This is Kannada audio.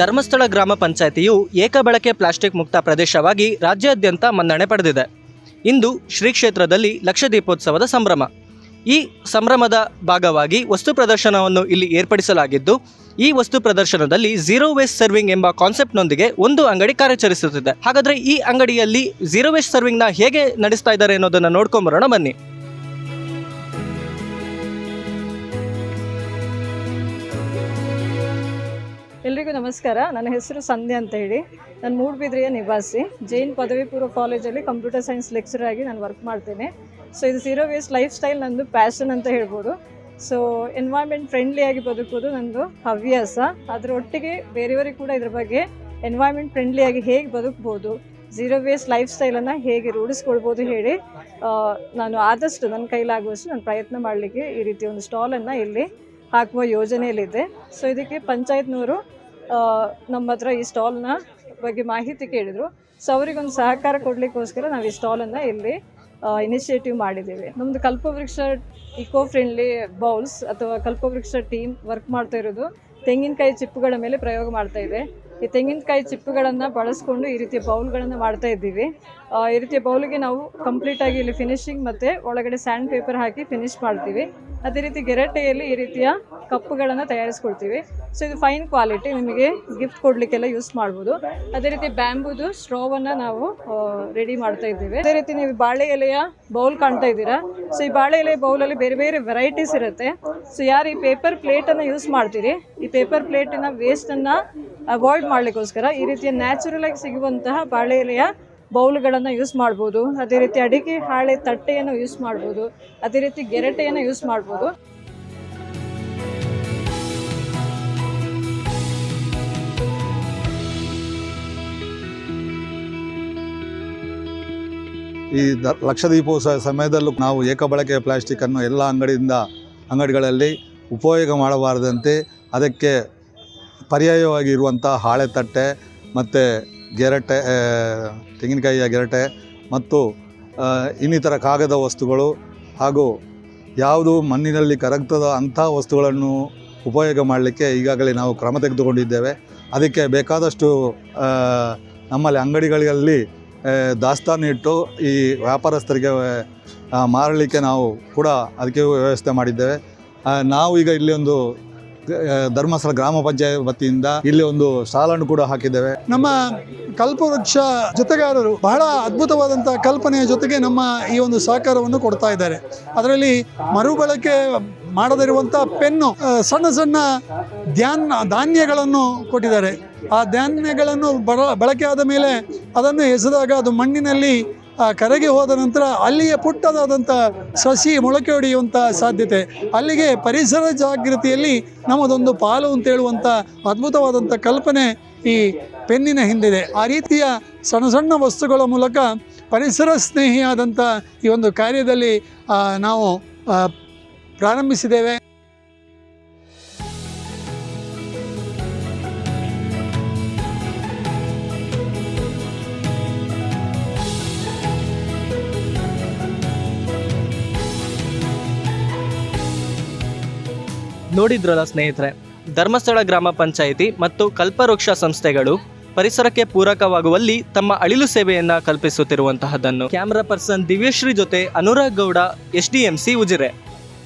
ಧರ್ಮಸ್ಥಳ ಗ್ರಾಮ ಪಂಚಾಯಿತಿಯು ಏಕಬಳಕೆ ಪ್ಲಾಸ್ಟಿಕ್ ಮುಕ್ತ ಪ್ರದೇಶವಾಗಿ ರಾಜ್ಯಾದ್ಯಂತ ಮನ್ನಣೆ ಪಡೆದಿದೆ. ಇಂದು ಶ್ರೀ ಕ್ಷೇತ್ರದಲ್ಲಿ ಲಕ್ಷ ದೀಪೋತ್ಸವದ ಸಂಭ್ರಮ. ಈ ಸಂಭ್ರಮದ ಭಾಗವಾಗಿ ವಸ್ತು ಪ್ರದರ್ಶನವನ್ನು ಇಲ್ಲಿ ಏರ್ಪಡಿಸಲಾಗಿದ್ದು, ಈ ವಸ್ತು ಪ್ರದರ್ಶನದಲ್ಲಿ ಝೀರೋ ವೇಸ್ಟ್ ಸರ್ವಿಂಗ್ ಎಂಬ ಕಾನ್ಸೆಪ್ಟ್ನೊಂದಿಗೆ ಒಂದು ಅಂಗಡಿ ಕಾರ್ಯಾಚರಿಸುತ್ತಿದೆ. ಹಾಗಾದರೆ ಈ ಅಂಗಡಿಯಲ್ಲಿ ಝೀರೋ ವೇಸ್ಟ್ ಸರ್ವಿಂಗ್ನ ಹೇಗೆ ನಡೆಸ್ತಾ ಇದ್ದಾರೆ ಅನ್ನೋದನ್ನು ನೋಡ್ಕೊಂಬರೋಣ ಬನ್ನಿ. ಎಲ್ರಿಗೂ ನಮಸ್ಕಾರ. ನನ್ನ ಹೆಸರು ಸಂಧ್ಯಾ ಅಂತ ಹೇಳಿ. ನಾನು ಮೂಡುಬಿದ್ರೆಯ ನಿವಾಸಿ. ಜೈನ್ ಪದವಿ ಪೂರ್ವ ಕಾಲೇಜಲ್ಲಿ ಕಂಪ್ಯೂಟರ್ ಸೈನ್ಸ್ ಲೆಕ್ಚರ್ ಆಗಿ ನಾನು ವರ್ಕ್ ಮಾಡ್ತೇನೆ. ಸೊ ಇದು ಝೀರೋ ವೇಸ್ಟ್ ಲೈಫ್ ಸ್ಟೈಲ್ ನಂದು ಪ್ಯಾಷನ್ ಅಂತ ಹೇಳ್ಬೋದು. ಸೊ ಎನ್ವೈರ್ಮೆಂಟ್ ಫ್ರೆಂಡ್ಲಿಯಾಗಿ ಬದುಕೋದು ನಂದು ಹವ್ಯಾಸ. ಅದರ ಒಟ್ಟಿಗೆ ಬೇರೆಯವರಿಗೆ ಕೂಡ ಇದ್ರ ಬಗ್ಗೆ ಎನ್ವೈರ್ಮೆಂಟ್ ಫ್ರೆಂಡ್ಲಿಯಾಗಿ ಹೇಗೆ ಬದುಕ್ಬೋದು ಝೀರೋ ವೇಸ್ಟ್ ಲೈಫ್ ಸ್ಟೈಲನ್ನು ಹೇಗೆ ರೂಢಿಸ್ಕೊಳ್ಬೋದು ಹೇಳಿ ನಾನು ಆದಷ್ಟು ನನ್ನ ಕೈಲಾಗುವಷ್ಟು ನಾನು ಪ್ರಯತ್ನ ಮಾಡಲಿಕ್ಕೆ ಈ ರೀತಿ ಒಂದು ಸ್ಟಾಲನ್ನು ಇಲ್ಲಿ ಹಾಕುವ ಯೋಜನೆಯಲ್ಲಿದೆ. ಸೊ ಇದಕ್ಕೆ ಪಂಚಾಯತ್ನವರು ನಮ್ಮ ಹತ್ರ ಈ ಸ್ಟಾಲ್ನ ಬಗ್ಗೆ ಮಾಹಿತಿ ಕೇಳಿದರು. ಸೊ ಅವರಿಗೊಂದು ಸಹಕಾರ ಕೊಡಲಿಕ್ಕೋಸ್ಕರ ನಾವು ಈ ಸ್ಟಾಲನ್ನು ಇಲ್ಲಿ ಇನಿಷಿಯೇಟಿವ್ ಮಾಡಿದ್ದೀವಿ. ನಮ್ಮದು ಕಲ್ಪವೃಕ್ಷ ಇಕೋ ಫ್ರೆಂಡ್ಲಿ ಬೌಲ್ಸ್ ಅಥವಾ ಕಲ್ಪವೃಕ್ಷ ಟೀಮ್ ವರ್ಕ್ ಮಾಡ್ತಾ ಇರೋದು. ತೆಂಗಿನಕಾಯಿ ಚಿಪ್ಪುಗಳ ಮೇಲೆ ಪ್ರಯೋಗ ಮಾಡ್ತಾ ಇದೆ. ಈ ತೆಂಗಿನಕಾಯಿ ಚಿಪ್ಪುಗಳನ್ನು ಬಳಸ್ಕೊಂಡು ಈ ರೀತಿಯ ಬೌಲ್ಗಳನ್ನು ಮಾಡ್ತಾ ಇದ್ದೀವಿ. ಈ ರೀತಿಯ ಬೌಲಿಗೆ ನಾವು ಕಂಪ್ಲೀಟಾಗಿ ಇಲ್ಲಿ ಫಿನಿಶಿಂಗ್ ಮತ್ತು ಒಳಗಡೆ ಸ್ಯಾಂಡ್ ಪೇಪರ್ ಹಾಕಿ ಫಿನಿಶ್ ಮಾಡ್ತೀವಿ. ಅದೇ ರೀತಿ ಗೆರಟೆಯಲ್ಲಿ ಈ ರೀತಿಯ ಕಪ್ಪುಗಳನ್ನು ತಯಾರಿಸ್ಕೊಳ್ತೀವಿ ಸೊ ಇದು ಫೈನ್ ಕ್ವಾಲಿಟಿ ನಿಮಗೆ ಗಿಫ್ಟ್ ಕೊಡಲಿಕ್ಕೆಲ್ಲ ಯೂಸ್ ಮಾಡ್ಬೋದು. ಅದೇ ರೀತಿ ಬ್ಯಾಂಬುದು ಸ್ಟ್ರೋವನ್ನು ನಾವು ರೆಡಿ ಮಾಡ್ತಾ ಇದ್ದೀವಿ. ಅದೇ ರೀತಿ ನೀವು ಬಾಳೆ ಎಲೆಯ ಬೌಲ್ ಕಾಣ್ತಾ ಇದ್ದೀರಾ? ಸೊ ಈ ಬಾಳೆ ಎಲೆಯ ಬೌಲಲ್ಲಿ ಬೇರೆ ಬೇರೆ ವೆರೈಟೀಸ್ ಇರುತ್ತೆ. ಸೊ ಯಾರು ಈ ಪೇಪರ್ ಪ್ಲೇಟನ್ನು ಯೂಸ್ ಮಾಡ್ತೀರಿ? ಈ ಪೇಪರ್ ಪ್ಲೇಟಿನ ವೇಸ್ಟನ್ನು ಅವಾಯ್ಡ್ ಮಾಡಲಿಕ್ಕೋಸ್ಕರ ಈ ರೀತಿಯ ನ್ಯಾಚುರಲ್ ಆಗಿ ಸಿಗುವಂತಹ ಬಾಳೆ ಎಲೆಯ ಬೌಲ್ಗಳನ್ನು ಯೂಸ್ ಮಾಡ್ಬೋದು. ಅದೇ ರೀತಿ ಅಡಿಕೆ, ಹಾಳೆ, ತಟ್ಟೆಯನ್ನು ಯೂಸ್ ಮಾಡ್ಬೋದು. ಅದೇ ರೀತಿ ಗೆರಟೆಯನ್ನು ಯೂಸ್ ಮಾಡ್ಬೋದು. ಈ ದ ಲಕ್ಷದೀಪೋತ್ಸವ ಸಮಯದಲ್ಲೂ ನಾವು ಏಕಬಳಕೆಯ ಪ್ಲಾಸ್ಟಿಕ್ಕನ್ನು ಎಲ್ಲ ಅಂಗಡಿಯಿಂದ, ಅಂಗಡಿಗಳಲ್ಲಿ ಉಪಯೋಗ ಮಾಡಬಾರದಂತೆ ಅದಕ್ಕೆ ಪರ್ಯಾಯವಾಗಿ ಇರುವಂಥ ಹಾಳೆ ತಟ್ಟೆ ಮತ್ತು ಗೆರಟೆ ತೆಂಗಿನಕಾಯಿಯ ಗೆರಟೆ ಮತ್ತು ಇನ್ನಿತರ ಕಾಗದ ವಸ್ತುಗಳು ಹಾಗೂ ಯಾವುದು ಮಣ್ಣಿನಲ್ಲಿ ಕರಗ್ತದ ಅಂಥ ವಸ್ತುಗಳನ್ನು ಉಪಯೋಗ ಮಾಡಲಿಕ್ಕೆ ಈಗಾಗಲೇ ನಾವು ಕ್ರಮ ತೆಗೆದುಕೊಂಡಿದ್ದೇವೆ. ಅದಕ್ಕೆ ಬೇಕಾದಷ್ಟು ನಮ್ಮಲ್ಲಿ ಅಂಗಡಿಗಳಲ್ಲಿ ದಾಸ್ತಾನು ಇಟ್ಟು ಈ ವ್ಯಾಪಾರಸ್ಥರಿಗೆ ಮಾರಲಿಕ್ಕೆ ನಾವು ಕೂಡ ಅದಕ್ಕೆ ವ್ಯವಸ್ಥೆ ಮಾಡಿದ್ದೇವೆ. ನಾವು ಈಗ ಇಲ್ಲಿ ಒಂದು ಧರ್ಮಸ್ಥಳ ಗ್ರಾಮ ಪಂಚಾಯತ್ ವತಿಯಿಂದ ಇಲ್ಲಿ ಒಂದು ಸಾಲನ್ನು ಕೂಡ ಹಾಕಿದ್ದೇವೆ. ನಮ್ಮ ಕಲ್ಪವೃಕ್ಷ ಜೊತೆಗಾರರು ಬಹಳ ಅದ್ಭುತವಾದಂತಹ ಕಲ್ಪನೆಯ ಜೊತೆಗೆ ನಮ್ಮ ಈ ಒಂದು ಸಹಕಾರವನ್ನು ಕೊಡ್ತಾ ಇದ್ದಾರೆ. ಅದರಲ್ಲಿ ಮರುಬಳಕೆ ಮಾಡದಿರುವಂಥ ಪೆನ್ನು ಸಣ್ಣ ಸಣ್ಣ ಧ್ಯಾನ, ಧಾನ್ಯಗಳನ್ನು ಕೊಟ್ಟಿದ್ದಾರೆ. ಆ ಧಾನ್ಯಗಳನ್ನು ಬಳ ಬಳಕೆ ಆದ ಮೇಲೆ ಅದನ್ನು ಎಸೆದಾಗ ಅದು ಮಣ್ಣಿನಲ್ಲಿ ಆ, ಕರೆಗೆ ಹೋದ ನಂತರ ಅಲ್ಲಿಯೇ ಪುಟ್ಟದಾದಂಥ ಸಸಿ ಮೊಳಕೆ ಹೊಡೆಯುವಂಥ ಸಾಧ್ಯತೆ. ಅಲ್ಲಿಗೆ ಪರಿಸರ ಜಾಗೃತಿಯಲ್ಲಿ ನಮ್ಮದೊಂದು ಪಾಲು ಅಂತ ಹೇಳುವಂಥ ಅದ್ಭುತವಾದಂಥ ಕಲ್ಪನೆ ಈ ಪೆನ್ನಿನ ಹಿಂದಿದೆ. ಆ ರೀತಿಯ ಸಣ್ಣ ಸಣ್ಣ ವಸ್ತುಗಳ ಮೂಲಕ ಪರಿಸರ ಸ್ನೇಹಿಯಾದಂಥ ಈ ಒಂದು ಕಾರ್ಯದಲ್ಲಿ ನಾವು ಪ್ರಾರಂಭಿಸಿದ್ದೇವೆ. ನೋಡಿದ್ರಲ್ಲ ಸ್ನೇಹಿತರೆ, ಧರ್ಮಸ್ಥಳ ಗ್ರಾಮ ಪಂಚಾಯಿತಿ ಮತ್ತು ಕಲ್ಪವೃಕ್ಷ ಸಂಸ್ಥೆಗಳು ಪರಿಸರಕ್ಕೆ ಪೂರಕವಾಗುವಲ್ಲಿ ತಮ್ಮ ಅಳಿಲು ಸೇವೆಯನ್ನ ಕಲ್ಪಿಸುತ್ತಿರುವಂತಹದ್ದನ್ನು ಕ್ಯಾಮರಾ ಪರ್ಸನ್ ದಿವ್ಯಶ್ರೀ ಜೊತೆ Anurag Gowda S D M C, Ujire.